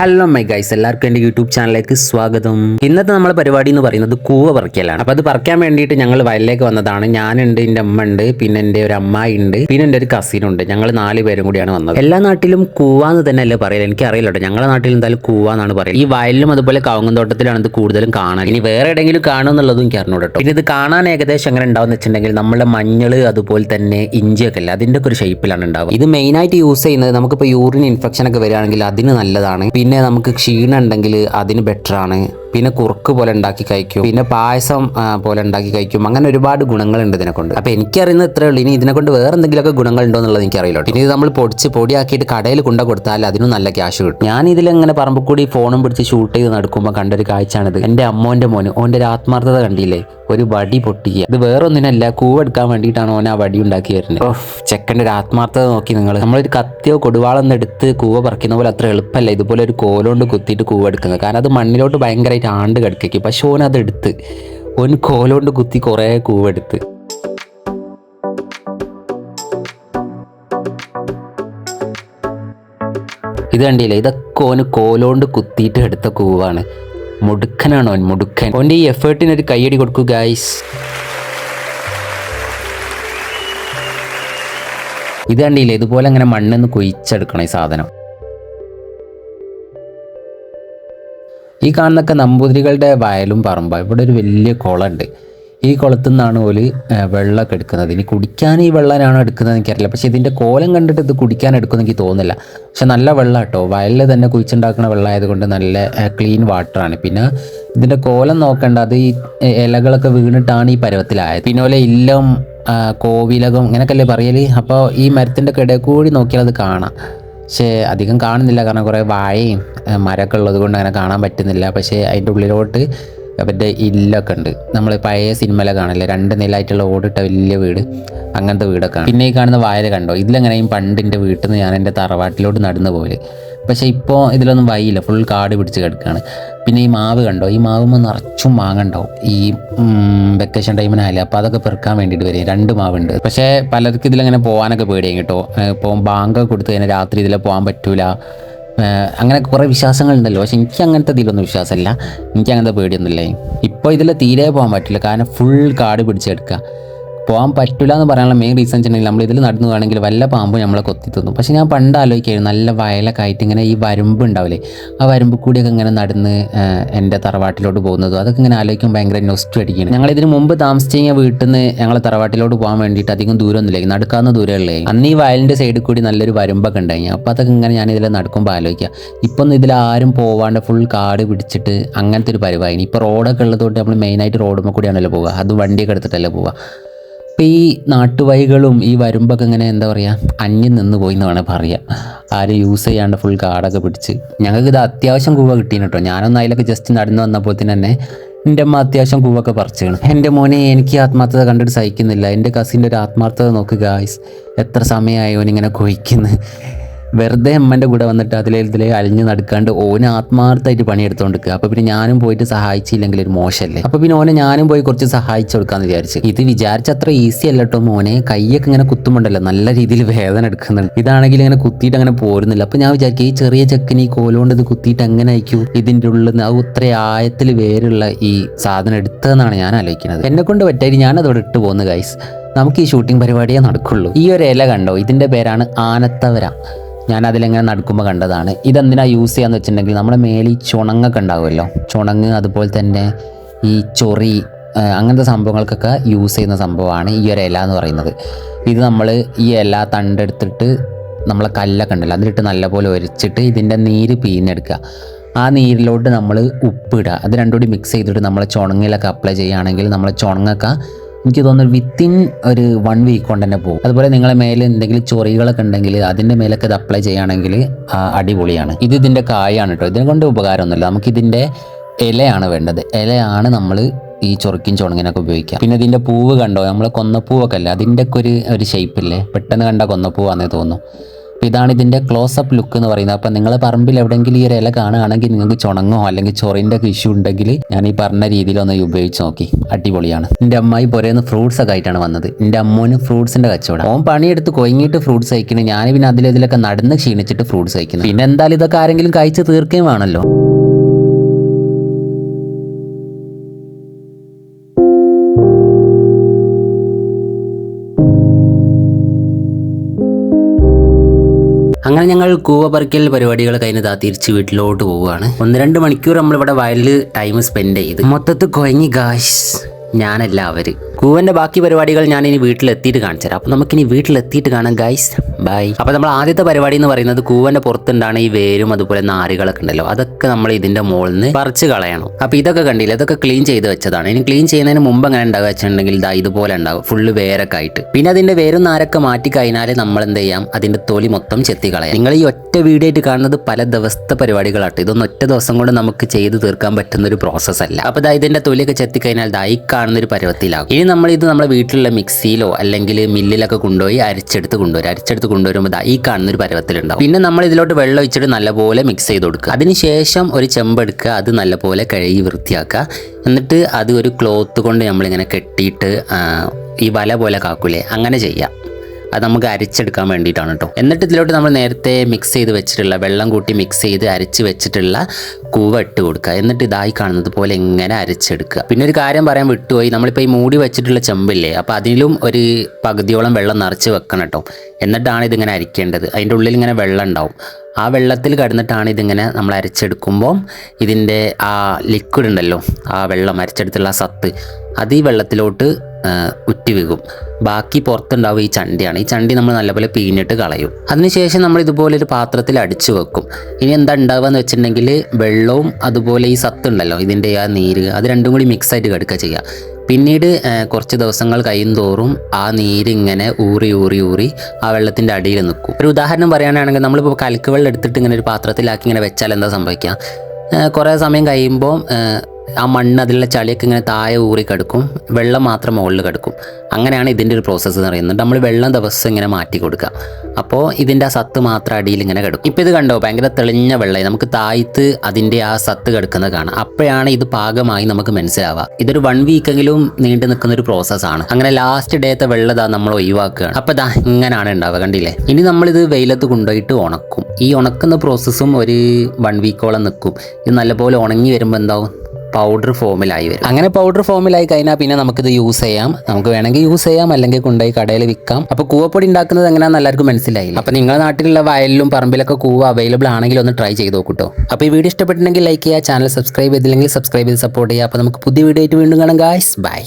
Hello my guys എല്ലാവർക്കും എന്റെ YouTube ചാനലിലേക്ക് സ്വാഗതം. ഇന്നത്തെ നമ്മളെ പരിപാടി എന്ന് പറയുന്നത് കൂവ പറിക്കലാണ്. അപ്പോൾ അത് പറിക്കാൻ വേണ്ടിയിട്ട് ഞങ്ങൾ വയലിലേക്ക് വന്നതാണ്. ഞാനുണ്ട് എന്റെ അമ്മ ഉണ്ട് പിന്നെ എന്റെ ഒരു അമ്മായി ഉണ്ട് പിന്നെ എന്റെ ഒരു കസിൻ ഉണ്ട്. ഞങ്ങൾ നാല് പേരും കൂടിയാണ് വന്നത്. എല്ലാ നാട്ടിലും കൂവ എന്ന് തന്നെയല്ലേ പറയുന്നത് എനിക്ക് അറിയില്ല ഞങ്ങളുടെ നാട്ടിൽ എന്തായാലും കൂവ എന്നാണ് പറയുന്നത് ഈ വയലിലും അതുപോലെ കവുങ്ങും തോട്ടത്തിലാണ് ഇത് കൂടുതലും കാണാൻ. ഇനി വേറെ എവിടെയെങ്കിലും കാണുമെന്നുള്ളതും എനിക്ക് അറിഞ്ഞൂടെ കേട്ടോ പിന്നെ ഇത് കാണാൻ ഏകദേശം എങ്ങനെ ഉണ്ടാവും എന്ന് വെച്ചിട്ടുണ്ടെങ്കിൽ നമ്മുടെ മഞ്ഞൾ അതുപോലെ തന്നെ ഇഞ്ചിയൊക്കെ അല്ലേ? അതിന്റെ ഒക്കെ ഒരു ഷേപ്പിലാണ് ഉണ്ടാവുക. ഇത് മെയിനായിട്ട് യൂസ് ചെയ്യുന്നത് നമുക്കിപ്പോൾ യൂറിൻ ഇൻഫെക്ഷൻ ഒക്കെ വരികയാണെങ്കിൽ അതിന് നല്ലതാണ്. പിന്നെ നമുക്ക് ക്ഷീണം ഉണ്ടെങ്കിൽ അതിന് ബെറ്ററാണ് പിന്നെ കുറുക്ക് പോലെ ഉണ്ടാക്കി കഴിക്കും. പിന്നെ പായസം പോലെ ഉണ്ടാക്കി കഴിക്കും. അങ്ങനെ ഒരുപാട് ഗുണങ്ങളുണ്ട് ഇതിനെ കൊണ്ട് അപ്പോൾ എനിക്കറിയുന്നത് ഇത്രേ ഉള്ളൂ. ഇനി ഇതിനെ കൊണ്ട് വേറെ എന്തെങ്കിലുമൊക്കെ ഗുണങ്ങൾ ഉണ്ടോ എന്നുള്ളത് എനിക്കറിയില്ല പിന്നെ ഇത് നമ്മൾ പൊടിച്ച് പൊടിയാക്കിയിട്ട് കടയിൽ കൊണ്ട കൊടുത്താൽ അതിനും നല്ല ക്യാഷ് കിട്ടും. ഞാൻ ഇതിലിങ്ങനെ പറമ്പ് കൂടി ഫോണും പിടിച്ച് ഷൂട്ട് ചെയ്ത് നടക്കുമ്പോൾ കണ്ടൊരു കാഴ്ചയാണിത്. എന്റെ അമ്മോന്റെ മോന് ഓന്റെ ഒരു ആത്മാർത്ഥത കണ്ടില്ലേ? ഒരു വടി പൊട്ടിക്കുക. ഇത് വേറൊന്നിനല്ല കൂവെടുക്കാൻ വേണ്ടിയിട്ടാണ് ഓൻ ആ വടി ഉണ്ടാക്കി വരുന്നത്. ചെക്കന്റെ ഒരു ആത്മാർത്ഥത നോക്കി നിങ്ങൾ. നമ്മളൊരു കത്തിയോ കൊടുവാളെന്നെടുത്ത് കൂവ പറിക്കുന്ന പോലെ അത്ര എളുപ്പമല്ല. ഇതുപോലെ ഒരു കോലോണ്ട് കുത്തിയിട്ട് കൂവെടുക്കുന്നത്. കാരണം അത് മണ്ണിലോട്ട് ഭയങ്കരമായിട്ട് ആണ്ട് കിടക്കും പക്ഷെ ഓൻ അതെടുത്ത്. ഓൻ കോലോണ്ട് കുത്തി കുറേ കൂവെടുത്ത്. ഇത് കണ്ടില്ലേ? ഇതൊക്കെ ഓന് കോലോണ്ട് കുത്തിയിട്ട് എടുത്ത കൂവാണ്. മുടുക്കനാണ് ഓൻ മുടുക്കൻ. ഓന്റെ ഈ എഫേർട്ടിന് ഒരു കൈയടി കൊടുക്കൂ ഗായ്സ് ഇത് കണ്ടില്ലേ? ഇതുപോലെ അങ്ങനെ മണ്ണെന്ന് കുഴിച്ചെടുക്കണം ഈ സാധനം. ഈ കാണുന്നൊക്കെ നമ്പൂതിരികളുടെ വയലും പറമ്പ. ഇവിടെ ഒരു വലിയ കുളമുണ്ട് ഈ കുളത്തു നിന്നാണ് ഓൽ വെള്ളമൊക്കെ എടുക്കുന്നത്. ഇനി കുടിക്കാൻ ഈ വെള്ളനാണ് എടുക്കുന്നത് എനിക്കറിയില്ല. പക്ഷേ ഇതിന്റെ കോലം കണ്ടിട്ട് ഇത് കുടിക്കാൻ എടുക്കുമെന്ന് എനിക്ക് തോന്നുന്നില്ല. പക്ഷെ നല്ല വെള്ളം കേട്ടോ വയലിൽ തന്നെ കുഴിച്ചുണ്ടാക്കുന്ന വെള്ളമായതുകൊണ്ട് നല്ല ക്ലീൻ വാട്ടറാണ്. പിന്നെ ഇതിന്റെ കോലം നോക്കേണ്ട. അത് ഈ ഇലകളൊക്കെ വീണിട്ടാണ് ഈ പരുവത്തിലായത്. പിന്നെ പോലെ ഇല്ലം കോവിലകം അങ്ങനെയൊക്കെ അല്ലേ പറയൽ? അപ്പോൾ ഈ മരത്തിന്റെ കിടയിൽ കൂടി നോക്കിയാൽ അത് കാണാം. പക്ഷേ അധികം കാണുന്നില്ല. കാരണം കുറേ വാഴയും ആ, മരമൊക്കെ ഉള്ളത് കൊണ്ട് അങ്ങനെ കാണാൻ പറ്റുന്നില്ല. പക്ഷേ അതിന്റെ ഉള്ളിലോട്ട് അവരുടെ ഇല്ലൊക്കെ ഉണ്ട്. നമ്മൾ പഴയ സിനിമയിലെ കാണില്ല? രണ്ട് നിലയായിട്ടുള്ള ഓടിട്ട വലിയ വീട്. അങ്ങനത്തെ വീടൊക്കെ ആണ് പിന്നെ ഈ കാണുന്ന വായല കണ്ടോ? ഇതിലെങ്ങനെയും പണ്ട് എന്റെ വീട്ടിൽ നിന്ന് ഞാൻ എന്റെ തറവാട്ടിലോട്ട് നടന്നു പോലെ പക്ഷേ ഇപ്പോൾ ഇതിലൊന്നും വൈയില്ല ഫുൾ കാട് പിടിച്ച് കിടക്കുകയാണ് പിന്നെ ഈ മാവ് കണ്ടോ? ഈ മാവുമ്പോൾ നിറച്ചും മാങ്ങ ഉണ്ടാവും. ഈ വെക്കേഷൻ ടൈമിനായാലും അപ്പോൾ അതൊക്കെ പെറുക്കാൻ വേണ്ടിയിട്ട് വരും. രണ്ട് മാവുണ്ട്. പക്ഷേ പലർക്കും ഇതിലങ്ങനെ പോകാനൊക്കെ പേടിയും കേട്ടോ. ഇപ്പോൾ ബാങ്ക് കൊടുത്ത് കഴിഞ്ഞാൽ രാത്രി ഇതിൽ പോകാൻ പറ്റൂല. അങ്ങനെ കുറേ വിശ്വാസങ്ങളുണ്ടല്ലോ പക്ഷെ എനിക്ക് അങ്ങനത്തെ ഇതിലൊന്നും വിശ്വാസമില്ല. എനിക്ക് അങ്ങനത്തെ പേടിയൊന്നുമില്ല. ഇപ്പോൾ ഇതിൽ തീരെ പോകാൻ പറ്റില്ല. കാരണം ഫുൾ കാട് പിടിച്ചെടുക്കുക പോകാൻ പറ്റില്ല എന്ന് പറയാനുള്ള മെയിൻ റീസൺ വെച്ചിട്ടുണ്ടെങ്കിൽ നമ്മൾ ഇതിൽ നടന്നു വേണമെങ്കിൽ വല്ല പാമ്പ് നമ്മളെ കൊത്തി പക്ഷേ ഞാൻ പണ്ട് ആലോചിക്കായിരുന്നു നല്ല വയലൊക്കെ ആയിട്ട് ഇങ്ങനെ ഈ വരമ്പ് ഉണ്ടാവില്ലേ ആ വരമ്പ് കൂടിയൊക്കെ ഇങ്ങനെ നടന്ന് എന്റെ തറവാട്ടിലോട്ട് പോകുന്നതും. അതൊക്കെ ഇങ്ങനെ ആലോചിക്കുമ്പോൾ ഭയങ്കര നൊസ്റ്റ് അടിക്കുകയാണ് ഞങ്ങൾ ഇതിന് മുമ്പ് താമസിച്ച് കഴിഞ്ഞാൽ വീട്ടിൽ നിന്ന് ഞങ്ങളെ തറവാട്ടിലോട്ട് പോകാൻ വേണ്ടിയിട്ട് അധികം ദൂരമൊന്നുമില്ല. നടക്കാവുന്ന ദൂരമല്ലേ? അന്ന് ഈ വയലിന്റെ സൈഡിൽ കൂടി നല്ലൊരു വരമ്പൊക്കെ ഉണ്ടായി. അപ്പോൾ അതൊക്കെ ഇങ്ങനെ ഞാൻ ഇതിൽ നടക്കുമ്പോൾ ആലോചിക്കുക. ഇപ്പം ഒന്നും ഇതിൽ ആരും പോവാണ്ട് ഫുൾ കാട് പിടിച്ചിട്ട് അങ്ങനത്തെ ഒരു പരിപാടി. ഇപ്പോൾ റോഡൊക്കെ ഉള്ളതുകൊണ്ട് നമ്മൾ മെയിനായിട്ട് റോഡുമ്പോൾ കൂടിയാണല്ലോ പോവുക. അത് വണ്ടിയൊക്കെ എടുത്തിട്ടല്ലേ പോവുക. അപ്പോൾ ഈ നാട്ടുവൈകളും ഈ വരുമ്പൊക്കെ ഇങ്ങനെ എന്താ പറയുക അന്യം നിന്ന് പോയി എന്ന് വേണേൽ പറയാം. ആരും യൂസ് ചെയ്യാണ്ട് ഫുൾ കാടൊക്കെ പിടിച്ച്. ഞങ്ങൾക്ക് ഇത് അത്യാവശ്യം കൂവ കിട്ടീന് കേട്ടോ ഞാനൊന്ന് അതിലൊക്കെ ജസ്റ്റ് നടന്നു വന്നപ്പോൾ തന്നെ എന്റെ അമ്മ അത്യാവശ്യം കൂവൊക്കെ പറിച്ചാണ്. എന്റെ മോനെ എനിക്ക് ആത്മാർത്ഥത കണ്ടിട്ട് സഹിക്കുന്നില്ല. എന്റെ കസിന്റെ ഒരു ആത്മാർത്ഥത നോക്കുക എത്ര സമയമായി ഓനിങ്ങനെ കൊയ്ക്കുന്നു വെറുതെ അമ്മന്റെ കൂടെ വന്നിട്ട് അതിലെ ഇതിലെ അലിഞ്ഞ് നടക്കാണ്ട് ഓന് ആത്മാർത്ഥമായിട്ട് പണിയെടുത്തോണ്ട് നിൽക്കുക അപ്പോൾ പിന്നെ ഞാനും പോയിട്ട് സഹായിച്ചില്ലെങ്കിൽ ഒരു മോശമല്ലേ അപ്പോൾ പിന്നെ ഓനെ ഞാനും പോയി കുറച്ച് സഹായിച്ചു കൊടുക്കാമെന്ന് വിചാരിച്ചു. ഇത് വിചാരിച്ച അത്ര ഈസി അല്ല കേട്ടോ മോനെ. കൈയൊക്കെ ഇങ്ങനെ കുത്തുമുണ്ടല്ലോ നല്ല രീതിയിൽ വേദന എടുക്കുന്നുണ്ട്. ഇതാണെങ്കിൽ ഇങ്ങനെ കുത്തിയിട്ട് അങ്ങനെ പോരുന്നില്ല. അപ്പോൾ ഞാൻ വിചാരിക്കും ഈ ചെറിയ ചെക്കന് ഈ കോലുകൊണ്ട് ഇത് കുത്തിയിട്ട് എങ്ങനെ അയക്കൂ ഇതിന്റെ ഉള്ളിൽ നിന്ന് ആ ഇത്ര ആയത്തിൽ വേരുള്ള ഈ സാധനം എടുത്തതെന്നാണ് ഞാൻ ആലോചിക്കുന്നത്. എന്നെ കൊണ്ട് പറ്റായി ഞാനതോടെ ഇട്ട് പോകുന്നു ഗൈസ് നമുക്ക് ഈ ഷൂട്ടിംഗ് പരിപാടിയേ നടക്കുള്ളൂ. ഈ ഒരു ഇല കണ്ടോ? ഇതിന്റെ പേരാണ് ആനത്തവര. ഞാൻ അതിലെങ്ങനെ നടക്കുമ്പോൾ കണ്ടതാണ്. ഇതെന്തിനാ യൂസ് ചെയ്യാന്ന് വെച്ചിട്ടുണ്ടെങ്കിൽ നമ്മുടെ മേലെ ഈ ചുണങ്ങൊക്കെ ഉണ്ടാവുമല്ലോ. ചുണങ്ങ് അതുപോലെ തന്നെ ഈ ചൊറി അങ്ങനത്തെ സംഭവങ്ങൾക്കൊക്കെ യൂസ് ചെയ്യുന്ന സംഭവമാണ് ഈ ഒരു ഇല എന്ന് പറയുന്നത്. ഇത് നമ്മൾ ഈ ഇല തണ്ടെടുത്തിട്ട് നമ്മളെ കല്ലൊക്കെ ഉണ്ടല്ലോ അതിലിട്ട് നല്ലപോലെ ഒരച്ചിട്ട് ഇതിന്റെ നീര് പിഴിഞ്ഞെടുക്കുക ആ നീരിലോട്ട് നമ്മൾ ഉപ്പിടുക. അത് രണ്ടും കൂടി മിക്സ് ചെയ്തിട്ട് നമ്മൾ ചുണങ്ങിലൊക്കെ അപ്ലൈ ചെയ്യുകയാണെങ്കിൽ നമ്മളെ ചുണങ്ങൊക്കെ എനിക്ക് തോന്നുന്നു വിത്തിൻ ഒരു വൺ വീക്ക് കൊണ്ട് തന്നെ പോകും. അതുപോലെ നിങ്ങളെ മേലെ എന്തെങ്കിലും ചൊറികളൊക്കെ ഉണ്ടെങ്കിൽ അതിന്റെ മേലൊക്കെ ഇത് അപ്ലൈ ചെയ്യുകയാണെങ്കിൽ അടിപൊളിയാണ്. ഇത് ഇതിന്റെ കായാണ് കേട്ടോ ഇതിനെ കൊണ്ട് ഉപകാരമൊന്നുമില്ല. നമുക്കിതിന്റെ ഇലയാണ് വേണ്ടത്. ഇലയാണ് നമ്മൾ ഈ ചൊറുക്കും ചുണങ്ങിനൊക്കെ ഉപയോഗിക്കാം പിന്നെ ഇതിന്റെ പൂവ് കണ്ടോ? നമ്മൾ കൊന്നപ്പൂവൊക്കെ അല്ലേ? അതിന്റെ ഒക്കെ ഒരു ഒരു ഷേപ്പില്ലേ പെട്ടെന്ന് കണ്ട കൊന്നപ്പൂവാന്നേ തോന്നുന്നു. ഇതാണ് ഇതിന്റെ ക്ലോസപ്പ് ലുക്ക് എന്ന് പറയുന്നത്. അപ്പം നിങ്ങൾ പറമ്പിൽ എവിടെയെങ്കിലും ഈ ഒരു ഇല കാണുകയാണെങ്കിൽ നിങ്ങൾക്ക് ചുണങ്ങോ അല്ലെങ്കിൽ ചൊറിന്റെ ഒക്കെ ഇഷ്യൂ ഉണ്ടെങ്കിൽ ഞാൻ ഈ പറഞ്ഞ രീതിയിലൊന്ന് ഉപയോഗിച്ച് നോക്കി. അടിപൊളിയാണ്. എന്റെ അമ്മായി പുരേന്ന് ഫ്രൂട്ട്സ് ഒക്കെ ആയിട്ടാണ് വന്നത്. എന്റെ അമ്മൂന് ഫ്രൂട്ട്സിന്റെ കച്ചവടം. ഓൻ പണിയെടുത്ത് കൊയങ്ങിയിട്ട് ഫ്രൂട്ട്സ് കഴിക്കുന്നത് ഞാൻ പിന്നെ അതിലിതിലൊക്കെ നടന്ന് ക്ഷീണിച്ചിട്ട് ഫ്രൂട്ട്സ് കഴിക്കുന്നത് പിന്നെ എന്തായാലും ഇതൊക്കെ ആരെങ്കിലും കഴിച്ച് തീർക്കുകയും വേണമല്ലോ. അങ്ങനെ ഞങ്ങൾ കൂവ പറിക്കൽ പരിപാടികൾ കഴിഞ്ഞ് ദാ തിരിച്ച് വീട്ടിലോട്ട് പോവുകയാണ്. ഒന്ന് രണ്ട് മണിക്കൂർ നമ്മളിവിടെ വയലിൽ ടൈം സ്പെൻഡ് ചെയ്ത്. മൊത്തത്തിൽ കൊയങ്ങി ഗാഷ് ഞാനല്ല അവർ. കൂവന്റെ ബാക്കി പരിപാടികൾ ഇനി വീട്ടിലെത്തിയിട്ട് കാണിച്ചു തരാം അപ്പോൾ നമുക്കിനി വീട്ടിലെത്തിയിട്ട് കാണാം ഗൈസ് ബൈ അപ്പോൾ നമ്മൾ ആദ്യത്തെ പരിപാടി എന്ന് പറയുന്നത് കൂവന്റെ പുറത്തുണ്ടാണ് ഈ വേരും അതുപോലെ നാരുകളൊക്കെ ഉണ്ടല്ലോ. അതൊക്കെ നമ്മൾ ഇതിന്റെ മുകളിൽ നിന്ന് പറിച്ച് കളയണം. അപ്പോൾ ഇതൊക്കെ കണ്ടില്ല? ഇതൊക്കെ ക്ലീൻ ചെയ്ത് വെച്ചതാണ്. ഇനി ക്ലീൻ ചെയ്യുന്നതിന് മുമ്പ് അങ്ങനെ ഉണ്ടാകുക വെച്ചിട്ടുണ്ടെങ്കിൽ ഇതാ ഇതുപോലെ ഉണ്ടാകും ഫുള്ള് വേരൊക്കെ ആയിട്ട്. പിന്നെ അതിന്റെ വേരും നാരൊക്കെ മാറ്റി കഴിഞ്ഞാൽ നമ്മൾ എന്ത് ചെയ്യാം? അതിന്റെ തൊലി മൊത്തം ചെത്തി കളയാം. നിങ്ങൾ ഈ ഒറ്റ വീഡിയോ ആയിട്ട് കാണുന്നത് പല ദിവസത്തെ പരിപാടികളാട്ടോ ഇതൊന്നും ഒറ്റ ദിവസം കൊണ്ട് നമുക്ക് ചെയ്ത് തീർക്കാൻ പറ്റുന്ന ഒരു പ്രോസസ്സ് അല്ല. അപ്പോൾ ഇതാ ഇതിന്റെ തൊലിയൊക്കെ ചെത്തി കഴിഞ്ഞാൽ ഇതായി കാണുന്ന ഒരു പരുവത്തിലാകും. ഇനി നമ്മൾ ഇത് നമ്മുടെ വീട്ടിലുള്ള മിക്സിയിലോ അല്ലെങ്കിൽ മില്ലിലൊക്കെ കൊണ്ടുപോയി അരിച്ചെടുത്ത് കൊണ്ടുവരും. അരിച്ചെടുത്ത് കൊണ്ടുവരുമ്പോൾ ഈ കാണുന്ന ഒരു പരുവത്തിലുണ്ടാവും. പിന്നെ നമ്മൾ ഇതിലോട്ട് വെള്ളം ഒഴിച്ചിട്ട് നല്ലപോലെ മിക്സ് ചെയ്ത് കൊടുക്കുക. അതിനുശേഷം ഒരു ചെമ്പെടുക്കുക അത് നല്ലപോലെ കഴുകി വൃത്തിയാക്കുക. എന്നിട്ട് അത് ഒരു ക്ലോത്ത് കൊണ്ട് നമ്മളിങ്ങനെ കെട്ടിയിട്ട് ഈ വല പോലെ കാക്കൂലേ അങ്ങനെ ചെയ്യാം. അത് നമുക്ക് അരിച്ചെടുക്കാൻ വേണ്ടിയിട്ടാണ് കേട്ടോ എന്നിട്ട് ഇതിലോട്ട് നമ്മൾ നേരത്തെ മിക്സ് ചെയ്ത് വെച്ചിട്ടുള്ള വെള്ളം കൂട്ടി മിക്സ് ചെയ്ത് അരച്ച് വെച്ചിട്ടുള്ള കൂവ ഇട്ട് കൊടുക്കുക. എന്നിട്ട് ഇതായി കാണുന്നത് പോലെ എങ്ങനെ അരച്ചെടുക്കുക. പിന്നെ ഒരു കാര്യം പറയാൻ വിട്ടുപോയി. നമ്മളിപ്പോൾ ഈ മൂടി വെച്ചിട്ടുള്ള ചെമ്പില്ലേ അപ്പോൾ അതിലും ഒരു പകുതിയോളം വെള്ളം നിറച്ച് വെക്കണം കേട്ടോ എന്നിട്ടാണ് ഇതിങ്ങനെ അരിക്കേണ്ടത്. അതിന്റെ ഉള്ളിൽ ഇങ്ങനെ വെള്ളം ഉണ്ടാവും. ആ വെള്ളത്തിൽ കിടന്നിട്ടാണ് ഇതിങ്ങനെ നമ്മൾ അരച്ചെടുക്കുമ്പോൾ ഇതിന്റെ ആ ലിക്വിഡ് ഉണ്ടല്ലോ ആ വെള്ളം അരച്ചെടുത്തുള്ള സത്ത് അത് ഈ വെള്ളത്തിലോട്ട് ആ, ബാക്കി പുറത്തുണ്ടാവും ഈ ചണ്ടിയാണ്. ഈ ചണ്ടി നമ്മൾ നല്ലപോലെ പിഴിഞ്ഞിട്ട് കളയും. അതിനുശേഷം നമ്മൾ ഇതുപോലെ ഒരു പാത്രത്തിൽ അടിച്ചു വെക്കും. ഇനി എന്താ ഉണ്ടാവുക എന്ന് വെച്ചിട്ടുണ്ടെങ്കിൽ വെള്ളവും അതുപോലെ ഈ സത്ത് ഉണ്ടല്ലോ ഇതിന്റെ ആ നീര് അത് രണ്ടും കൂടി മിക്സ് ആയിട്ട് കിടക്കുക ചെയ്യുക പിന്നീട് കുറച്ച് ദിവസങ്ങൾ കഴിയും തോറും ആ നീരിങ്ങനെ ഊറി ഊറി ഊറി ആ വെള്ളത്തിന്റെ അടിയിൽ നിൽക്കും. ഒരു ഉദാഹരണം പറയാനാണെങ്കിൽ നമ്മളിപ്പോൾ കലക്ക് വെള്ളം എടുത്തിട്ട് ഇങ്ങനെ ഒരു പാത്രത്തിലാക്കി ഇങ്ങനെ വെച്ചാൽ എന്താ സംഭവിക്കുക? കുറേ സമയം കഴിയുമ്പോൾ ആ, മണ്ണ് അതിലുള്ള ചളിയൊക്കെ ഇങ്ങനെ താഴെ ഊറി കിടക്കും. വെള്ളം മാത്രം മുകളിൽ കിടക്കും. അങ്ങനെയാണ് ഇതിന്റെ ഒരു പ്രോസസ്സ് എന്ന് പറയുന്നത്. നമ്മൾ വെള്ളം ദിവസം ഇങ്ങനെ മാറ്റി കൊടുക്കുക. അപ്പോൾ ഇതിന്റെ ആ സത്ത് മാത്രം അടിയിൽ ഇങ്ങനെ കിടക്കും. ഇപ്പോൾ ഇത് കണ്ടോ? ഭയങ്കര തെളിഞ്ഞ വെള്ളം നമുക്ക് താഴ്ത്ത് അതിന്റെ ആ സത്ത് കിടക്കുന്നത് കാണാം. അപ്പോഴാണ് ഇത് പാകമായി നമുക്ക് മനസ്സിലാവുക. ഇതൊരു വൺ വീക്കെങ്കിലും നീണ്ടു നിൽക്കുന്ന ഒരു പ്രോസസ്സാണ് അങ്ങനെ ലാസ്റ്റ് ഡേത്തെ വെള്ളം ഇതാ നമ്മൾ ഒഴിവാക്കുകയാണ്. അപ്പോൾ ഇതാ ഇങ്ങനെയാണ് ഉണ്ടാവുക. കണ്ടില്ലേ? ഇനി നമ്മളിത് വെയിലത്ത് കൊണ്ടുപോയിട്ട് ഉണക്കും. ഈ ഉണക്കുന്ന പ്രോസസ്സും ഒരു വൺ വീക്കോളം നിൽക്കും. ഇത് നല്ലപോലെ ഉണങ്ങി വരുമ്പോൾ എന്താവും? പൗഡർ ഫോമിലായി വരും. അങ്ങനെ പൗഡർ ഫോമിലായി കഴിഞ്ഞാൽ പിന്നെ നമുക്കിത് യൂസ് ചെയ്യാം. നമുക്ക് വേണമെങ്കിൽ യൂസ് ചെയ്യാം അല്ലെങ്കിൽ കൊണ്ടുപോയി കടയിൽ വിൽക്കാം. അപ്പോൾ കൂവപ്പൊടി ഉണ്ടാക്കുന്നത് എങ്ങനെയാണെന്ന് എല്ലാവർക്കും മനസ്സിലായില്ല? അപ്പോൾ നിങ്ങളുടെ നാട്ടിലുള്ള വയലിലും പറമ്പിലൊക്കെ കൂവ അവൈലബിൾ ആണെങ്കിൽ ഒന്ന് ട്രൈ ചെയ്ത് നോക്കൂട്ടോ. അപ്പോൾ ഈ വീഡിയോ ഇഷ്ടപ്പെട്ടിട്ടുണ്ടെങ്കിൽ ലൈക്ക് ചെയ്യുക ചാനൽ സബ്സ്ക്രൈബ് ചെയ്തില്ലെങ്കിൽ സബ്സ്ക്രൈബ് ചെയ്ത് സപ്പോർട്ട് ചെയ്യുക. അപ്പോൾ നമുക്ക് പുതിയ വീഡിയോ ആയിട്ട് വീണ്ടും കാണാം ഗായ്സ് ബൈ